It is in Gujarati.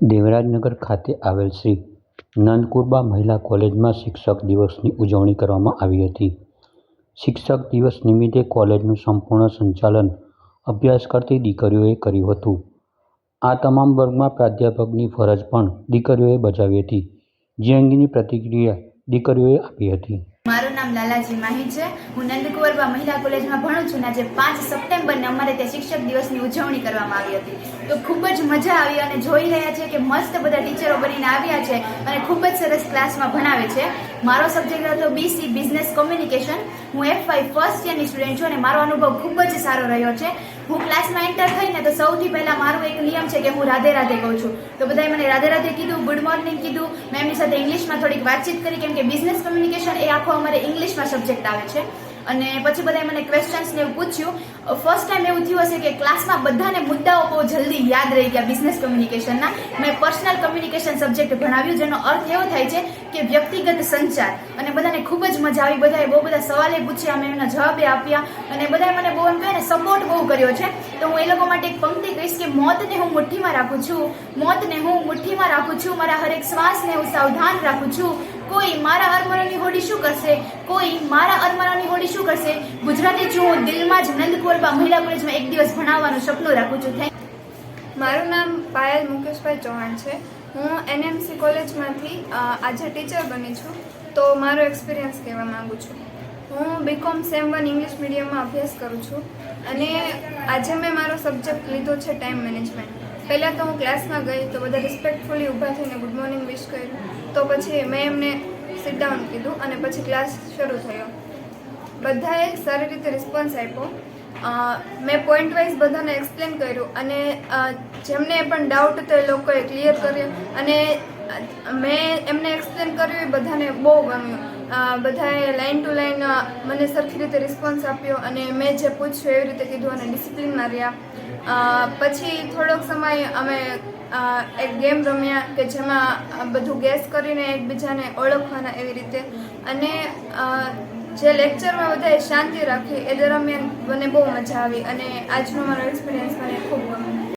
દેવરાજનગર ખાતે આવેલ શ્રી નંદકુરબા મહિલા કોલેજમાં શિક્ષક દિવસની ઉજવણી કરવામાં આવી હતી. શિક્ષક દિવસ નિમિત્તે કોલેજનું સંપૂર્ણ સંચાલન અભ્યાસ કરતી દીકરીઓએ કર્યું હતું. આ તમામ વર્ગમાં પ્રાધ્યાપકની ફરજ પણ દીકરીઓએ બજાવી હતી, જે અંગેની પ્રતિક્રિયા દીકરીઓએ આપી હતી. નામ લાલાજી માહી છે. હું નંદકુંવરબા મહિલા કોલેજમાં ભણું છું અને આજે પાંચ સપ્ટેમ્બરને અમારે ત્યાં શિક્ષક દિવસની ઉજવણી કરવામાં આવી હતી. તો ખૂબ જ મજા આવી અને જોઈ રહ્યા છે કે મસ્ત બધા ટીચરો બનીને આવ્યા છે અને ખૂબ જ સરસ ક્લાસમાં ભણાવે છે. મારો સબ્જેક્ટ હતો બીસી બિઝનેસ કોમ્યુનિકેશન હું એફ ફર્સ્ટ યરની સ્ટુડન્ટ છું અને મારો અનુભવ ખૂબ જ સારો રહ્યો છે. હું ક્લાસમાં એન્ટર થઈને તો સૌથી પહેલાં મારો એક નિયમ છે કે હું રાધે રાધે કહું છું. તો બધાએ મને રાધે રાધે કીધું ગુડ મોર્નિંગ કીધું. મેં એમની સાથે ઇંગ્લિશમાં થોડીક વાતચીત કરી, કેમ કે બિઝનેસ કમ્યુનિકેશન એ આખો અમારે ઇંગ્લિશમાં સબ્જેક્ટ આવે છે. અને પછી બધાએ મને ક્વેશ્ચન્સ ને એવું પૂછ્યું. ફર્સ્ટ ટાઈમ એવું થયું હશે કે ક્લાસમાં બધાને મુદ્દાઓ બહુ જલ્દી યાદ રહી ગયા બિઝનેસ કમ્યુનિકેશનના મેં પર્સનલ કમ્યુનિકેશન સબ્જેક્ટ ભણાવ્યું, જેનો અર્થ એવો થાય છે કે વ્યક્તિગત સંચાર. અને બધાને ખૂબ જ મજા આવી, બધાએ બહુ બધા સવાલે પૂછ્યા મેં એમના જવાબે આપ્યા. અને બધાએ મને બહુ એમ કહે સપોર્ટ બહુ કર્યો છે. તો હું એ લોકો માટે એક પંક્તિ કહીશ કે મોતને હું મુઠ્ઠીમાં રાખું છું. મોતને હું મુઠ્ઠીમાં રાખું છું. મારા હરેક શ્વાસને હું સાવધાન રાખું છું. કોઈ મારા અરમાનોની હોડી શું કરશે? કોઈ મારા અરમાનોની હોડી શું કરશે? ગુજરાતી છું, હું દિલમાં જ નંદકુરબા મહિલા કોલેજમાં એક દિવસ ભણાવવાનું સપનું રાખું છું. મારું નામ પાયલ મુકેશભાઈ ચૌહાણ છે. હું એનએમસી કોલેજમાંથી આજે ટીચર બની છું. તો મારો એક્સપિરિયન્સ કહેવા માંગુ છું. હું બીકોમ સેમ વન ઇંગ્લિશ મીડિયમમાં અભ્યાસ કરું છું. અને આજે મેં મારો સબ્જેક્ટ લીધો છે ટાઈમ મેનેજમેન્ટ પહેલાં તો હું ક્લાસમાં ગઈ તો બધા રિસ્પેક્ટફુલી ઊભા થઈને ગુડ મોર્નિંગ વિશ કર્યું. તો પછી મેં એમને સિટ ડાઉન કીધું અને પછી ક્લાસ શરૂ થયો. બધાએ સારી રીતે રિસ્પોન્સ આપ્યો. મેં પોઈન્ટ વાઇઝ બધાને એક્સપ્લેન કર્યું અને જેમને પણ ડાઉટ હતો એ લોકોએ ક્લિયર કર્યો અને મેં એમને એક્સપ્લેન કર્યું એ બધાને બહુ ગમ્યું. બધાએ લાઈન ટુ લાઇન મને સરખી રીતે રિસ્પોન્સ આપ્યો અને મેં જે પૂછ્યું એવી રીતે કીધું અને ડિસિપ્લિનમાં રહ્યા. પછી થોડોક સમય અમે એક ગેમ રમ્યા કે જેમાં બધું ગેસ કરીને એકબીજાને ઓળખવાના એવી રીતે. અને જે લેક્ચરમાં બધાએ શાંતિ રાખી, એ દરમિયાન મને બહુ મજા આવી અને આજનો મારો એક્સપિરિયન્સ મને ખૂબ ગમ્યો.